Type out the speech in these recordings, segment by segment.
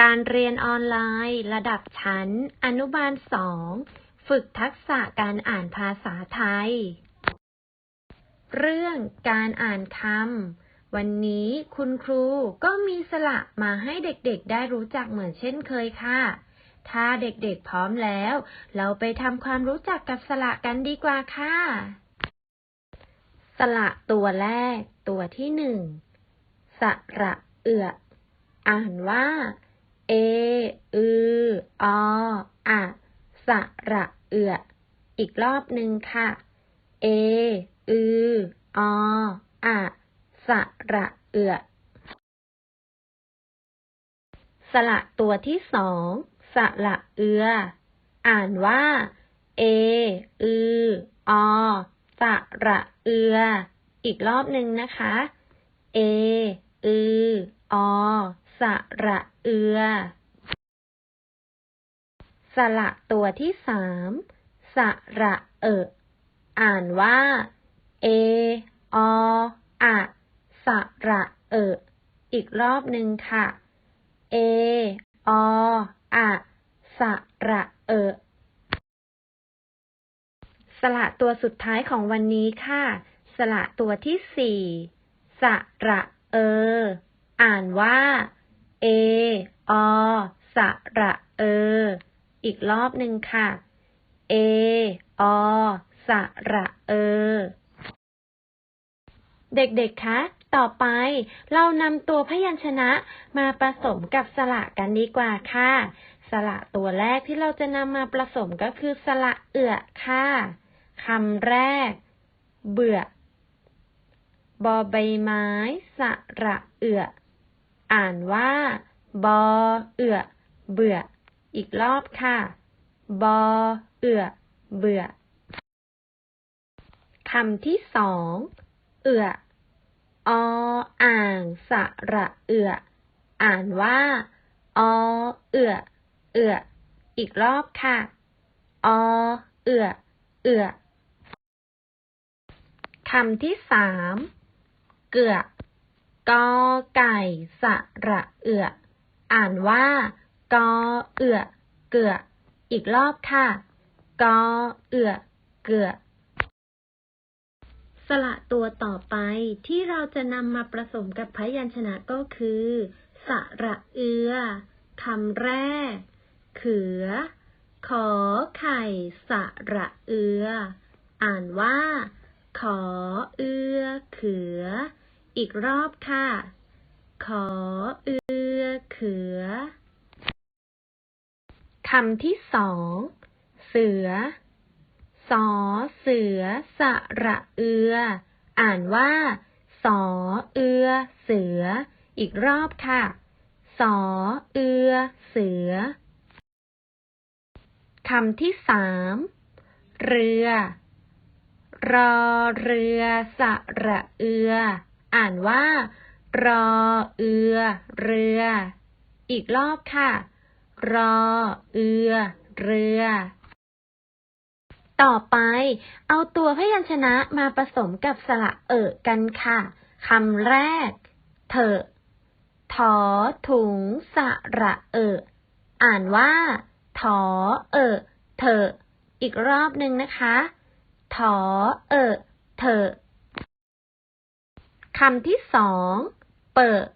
การเรียนออนไลน์ระดับชั้น อนุบาลสองฝึกทักษะการอ่านภาษาไทย เรื่องการอ่านคำ วันนี้คุณครูก็มีสระมาให้เด็กๆได้รู้จักเหมือนเช่นเคยค่ะ ถ้าเด็กๆพร้อมแล้ว เราไปทำความรู้จักกับสระกันดีกว่าค่ะสระตัวแรก ตัวที่หนึ่ง สระเอืออ่านว่า ออือออะสระเอือ อีกรอบหนึ่งค่ะ เอ อือออะสระเอือ สระตัวที่สองสระเอือ อ่านว่า เอ อืออสระเอือ อีกรอบหนึ่งนะคะ เอ อืออสระเอือ สระตัวที่สามสระเอออ่านว่า เอ อ อะสระเอออีกรอบหนึ่งค่ะ เอ อ อะสระเออสระตัวสุดท้ายของวันนี้ค่ะ สระตัวที่สี่สระเออ อ่านว่า เอ อ สระเออ อีกรอบหนึ่งค่ะ เอ อ สระเออเด็กๆ คะ ต่อไปเรานำตัวพยัญชนะมาผสมกับสระกันดีกว่าค่ะ สระตัวแรกที่เราจะนำมาผสมก็คือสระเอือค่ะคำแรก เบื่อ บอใบไม้ สระเอือ อ่านว่า บอเอือ เบื่อ อีกรอบค่ะ บอ เอือ เบื่อ คำที่สอง เอือ ออ่างสระเอือ อ่านว่า อเอือ เอือ อีกรอบค่ะ อเอือ เอือ คำที่สาม เกือกกอไก่สระเอือ อ่านว่า กอเอือเกืออีกรอบค่ะกอเอือเกือสระตัวต่อไปที่เราจะนำมาผสมกับพยัญชนะก็คือ สระเอือคำแรก เขือ ขอไข่สระเอือ อ่านว่า ขอเอือ เขือ อีกรอบค่ะ ขอเอือ เขือ คำที่สอง เสือ สอเสือ สระเอือ อ่านว่า สอเอือ เสือ อีกรอบค่ะ สอเอือ เสือ คำที่สาม เรือ รอเรือ สระเอือ อ่านว่า รอเอือ เรือ อีกรอบค่ะ รอ เอือ เรือ ต่อไป เอาตัวพยัญชนะมาผสมกับสระเอะกันค่ะคำแรก เถอะถอถุงสระเอะอ่านว่าถอเอะเถอะอีกรอบหนึ่งนะคะถอเอะเถอะคำที่สอง เปิด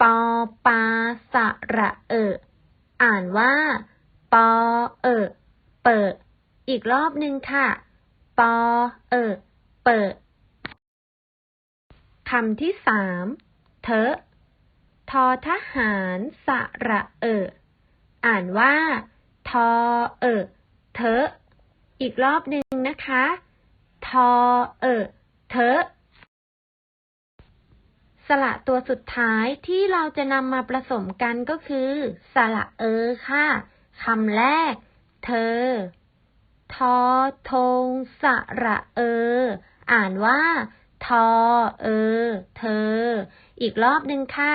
ปอปาสระเอะ อ่านว่า ปอ เอะเปิด อีกรอบหนึ่งค่ะ ปอ เออเปิดคำที่สามเถอะทอทหารสระเอออ่านว่า ทอ เออเถอะอีกรอบหนึ่งนะคะ ทอ เออเถอะ สระตัวสุดท้ายที่เราจะนำมาผสมกันก็คือ สระเออค่ะคำแรก เธอ ทอทง สระเออ อ่านว่า ทอ เออ เธอ อีกรอบหนึ่งค่ะ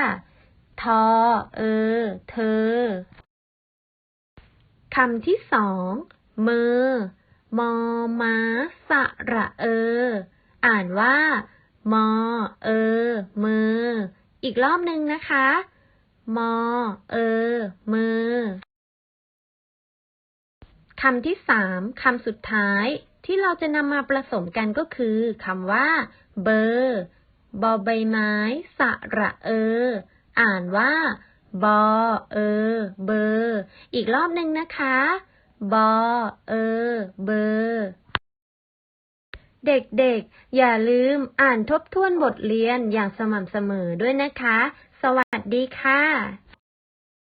ทอ เออ เธอ คำที่สองมือ มอมาสระเออ อ่านว่า มอ เออ มือ อีกรอบหนึ่งนะคะ มอ เออ มือ คำที่สามคำสุดท้าย ที่เราจะนำมาผสมกันก็คือคำว่า เบอร์บอใบไม้ สระเออ อ่านว่า บอ เออ เบอร์ อีกรอบหนึ่งนะคะ บอ เออ เบอร์ เด็กๆ อย่าลืมอ่านทบทวนบทเรียนอย่างสม่ำเสมอด้วยนะคะ สวัสดีค่ะ